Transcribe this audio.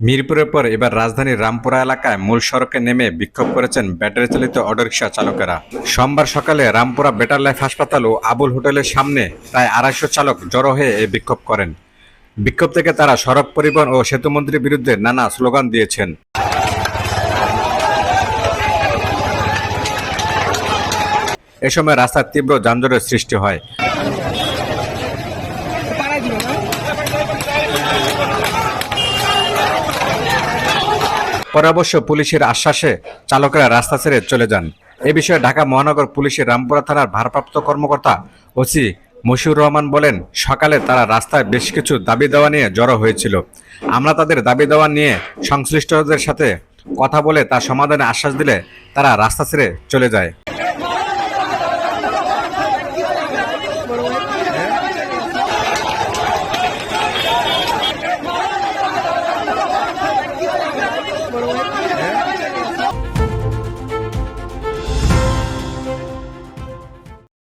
মিরপুরের পর এবার রাজধানীর রামপুরা এলাকায় মূল সড়কে নেমে বিক্ষোভ করেছেন ব্যাটারি চালিত অটোরিকশা চালকেরা। সোমবার সকালে রামপুরা বেটার লাইফ হাসপাতাল ও আবুল হোটেলের সামনে প্রায় আড়াইশো চালক জড়ো হয়ে এই বিক্ষোভ করেন। বিক্ষোভ থেকে তারা সড়ক পরিবহন ও সেতুমন্ত্রীর বিরুদ্ধে নানা স্লোগান দিয়েছেন। এ সময় রাস্তার তীব্র যানজটের সৃষ্টি হয়। পরে অবশ্য পুলিশের আশ্বাসে চালকেরা রাস্তা ছেড়ে চলে যান। এ বিষয়ে ঢাকা মহানগর পুলিশের রামপুরা থানার ভারপ্রাপ্ত কর্মকর্তা ওসি মশিউর রহমান বলেন, সকালে তারা রাস্তায় বেশ কিছু দাবি দেওয়া নিয়ে জড়ো হয়েছিল। আমরা তাদের দাবি দেওয়া নিয়ে সংশ্লিষ্টদের সাথে কথা বলে তা সমাধানে আশ্বাস দিলে তারা রাস্তা ছেড়ে চলে যায়।